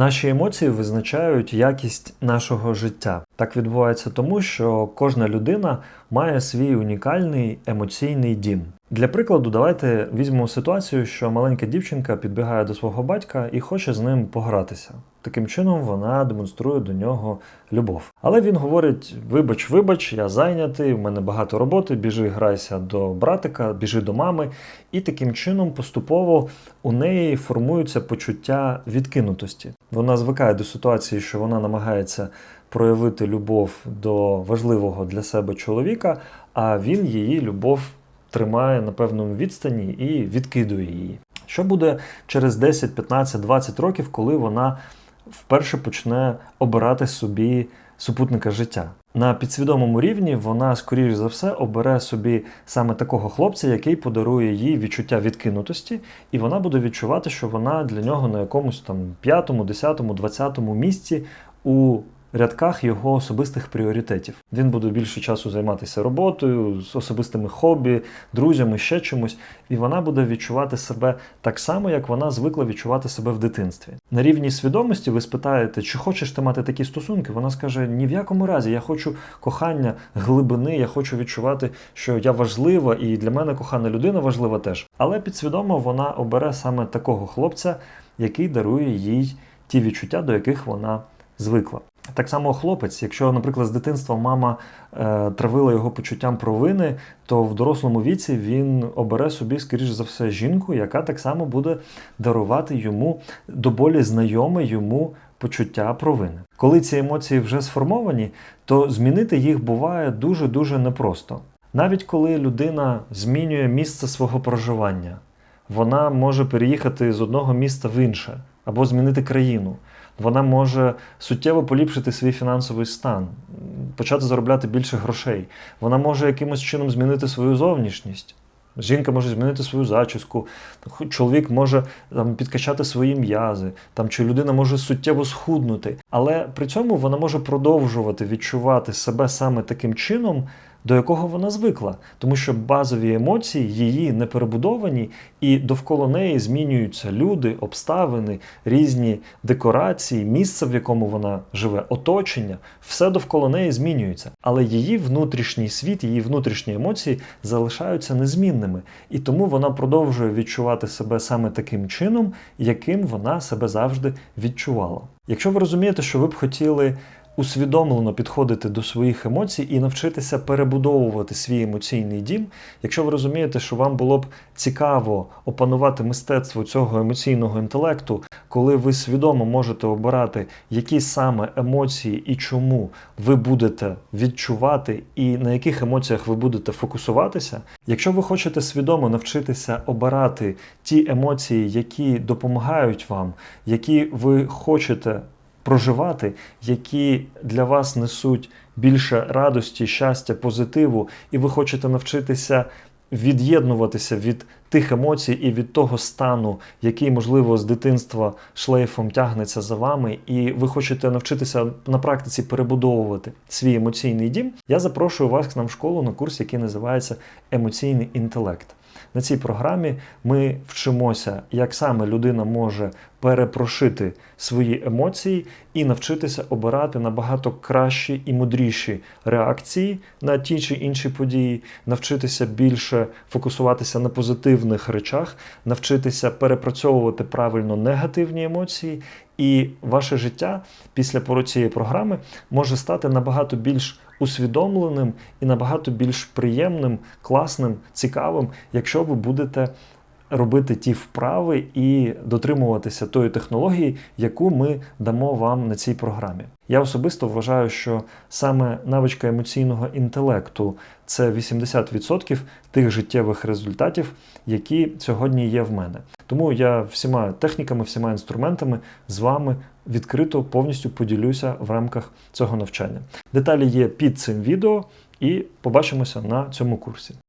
Наші емоції визначають якість нашого життя. Так відбувається тому, що кожна людина має свій унікальний емоційний дім. Для прикладу, давайте візьмемо ситуацію, що маленька дівчинка підбігає до свого батька і хоче з ним погратися. Таким чином вона демонструє до нього любов. Але він говорить: вибач, вибач, я зайнятий, в мене багато роботи, біжи, грайся до братика, біжи до мами. І таким чином поступово у неї формуються почуття відкинутості. Вона звикає до ситуації, що вона намагається проявити любов до важливого для себе чоловіка, а він її любов тримає на певному відстані і відкидує її. Що буде через 10, 15, 20 років, коли вона вперше почне обирати собі супутника життя? На підсвідомому рівні вона, скоріш за все, обере собі саме такого хлопця, який подарує їй відчуття відкинутості, і вона буде відчувати, що вона для нього на якомусь там п'ятому, десятому, двадцятому місці у рядках його особистих пріоритетів. Він буде більше часу займатися роботою, з особистими хобі, друзями, ще чимось, і вона буде відчувати себе так само, як вона звикла відчувати себе в дитинстві. На рівні свідомості ви спитаєте, чи хочеш ти мати такі стосунки? Вона скаже: ні в якому разі, я хочу кохання глибини, я хочу відчувати, що я важлива, і для мене кохана людина важлива теж. Але підсвідомо вона обере саме такого хлопця, який дарує їй ті відчуття, до яких вона звикла. Так само хлопець, якщо, наприклад, з дитинства мама е, травила його почуттям провини, то в дорослому віці він обере собі, скоріш за все, жінку, яка так само буде дарувати йому до болі знайоме йому почуття провини. Коли ці емоції вже сформовані, то змінити їх буває дуже-дуже непросто. Навіть коли людина змінює місце свого проживання, вона може переїхати з одного міста в інше або змінити країну. Вона може суттєво поліпшити свій фінансовий стан, почати заробляти більше грошей. Вона може якимось чином змінити свою зовнішність. Жінка може змінити свою зачіску, чоловік може там, підкачати свої м'язи, там, чи людина може суттєво схуднути. Але при цьому вона може продовжувати відчувати себе саме таким чином, до якого вона звикла, тому що базові емоції її не перебудовані, і довкола неї змінюються люди, обставини, різні декорації, місце, в якому вона живе, оточення, все довкола неї змінюється. Але її внутрішній світ, її внутрішні емоції залишаються незмінними, і тому вона продовжує відчувати себе саме таким чином, яким вона себе завжди відчувала. Якщо ви розумієте, що ви б хотіли усвідомлено підходити до своїх емоцій і навчитися перебудовувати свій емоційний дім. Якщо ви розумієте, що вам було б цікаво опанувати мистецтво цього емоційного інтелекту, коли ви свідомо можете обирати, які саме емоції і чому ви будете відчувати, і на яких емоціях ви будете фокусуватися. Якщо ви хочете свідомо навчитися обирати ті емоції, які допомагають вам, які ви хочете проживати, які для вас несуть більше радості, щастя, позитиву, і ви хочете навчитися від'єднуватися від тих емоцій і від того стану, який, можливо, з дитинства шлейфом тягнеться за вами, і ви хочете навчитися на практиці перебудовувати свій емоційний дім, я запрошую вас к нам в школу на курс, який називається Емоційний інтелект. На цій програмі ми вчимося, як саме людина може перепрошити свої емоції і навчитися обирати набагато кращі і мудріші реакції на ті чи інші події, навчитися більше фокусуватися на позитивних речах, навчитися перепрацьовувати правильно негативні емоції. І ваше життя після пору цієї програми може стати набагато більш усвідомленим і набагато більш приємним, класним, цікавим, якщо ви будете робити ті вправи і дотримуватися тої технології, яку ми дамо вам на цій програмі. Я особисто вважаю, що саме навичка емоційного інтелекту це 80% тих життєвих результатів, які сьогодні є в мене. Тому я всіма техніками, всіма інструментами з вами відкрито повністю поділюся в рамках цього навчання. Деталі є під цим відео, і побачимося на цьому курсі.